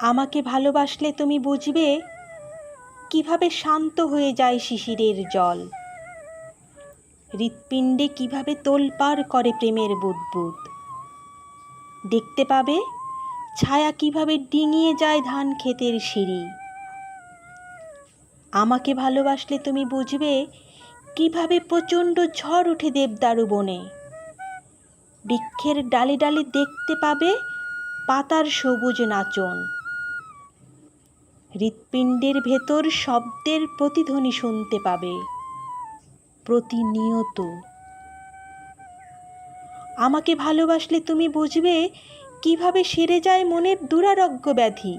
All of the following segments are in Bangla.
আমাকে ভালোবাসলে তুমি বুঝবে কীভাবে শান্ত হয়ে যায় শিশিরের জল। হৃৎপিণ্ডে কীভাবে তোলপাড় করে প্রেমের বুদবুদ। দেখতে পাবে ছায়া কীভাবে ডিঙিয়ে যায় ধান ক্ষেতের সিঁড়ি। আমাকে ভালোবাসলে তুমি বুঝবে কীভাবে প্রচণ্ড ঝড় ওঠে দেবদারু বনে। বৃক্ষের ডালে ডালে দেখতে পাবে পাতার সবুজ নাচন। হৃৎপিণ্ডের ভেতর শব্দের প্রতিধ্বনি শুনতে পাবে। প্রতিনিয়ত। আমাকে ভালোবাসলে তুমি বুঝবে কীভাবে সেরে যায় মনের দুরারোগ্য ব্যাধি।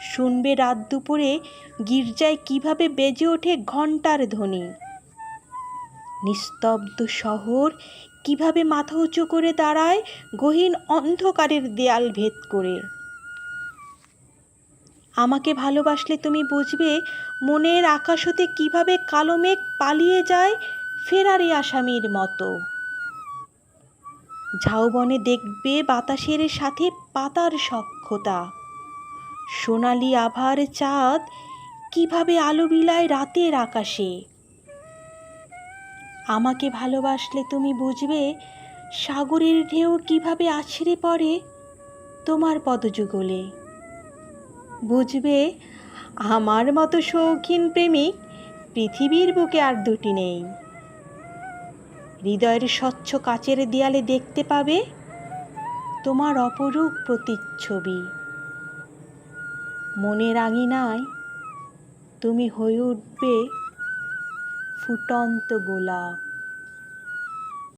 শুনবে রাত দুপুরে গির্জায় কীভাবে বেজে ওঠে ঘণ্টার ধ্বনি। নিস্তব্ধ শহর কীভাবে মাথা উঁচু করে দাঁড়ায় গহীন অন্ধকারের দেয়াল ভেদ করে। আমাকে ভালোবাসলে তুমি বুঝবে মনের আকাশ হতে কীভাবে কালো মেঘ পালিয়ে যায় ফেরারি আসামির মতো। ঝাউবনে দেখবে বাতাসের সাথে পাতার সক্ষতা সোনালি আভার চাঁদ কীভাবে আলো বিলায় রাতের আকাশে। আমাকে ভালোবাসলে তুমি বুঝবে সাগরের ঢেউ কীভাবে আছড়ে পড়ে তোমার পদযুগলে। বুঝবে, আমার মতো শৌখিন প্রেমিক পৃথিবীর বুকে আর দুটি নেই। হৃদয়ের স্বচ্ছ কাচের দেয়ালে দেখতে পাবে তোমার অপরূপ প্রতিচ্ছবি। মনের আঙিনায় তুমি হয়ে উঠবে ফুটন্ত গোলাপ।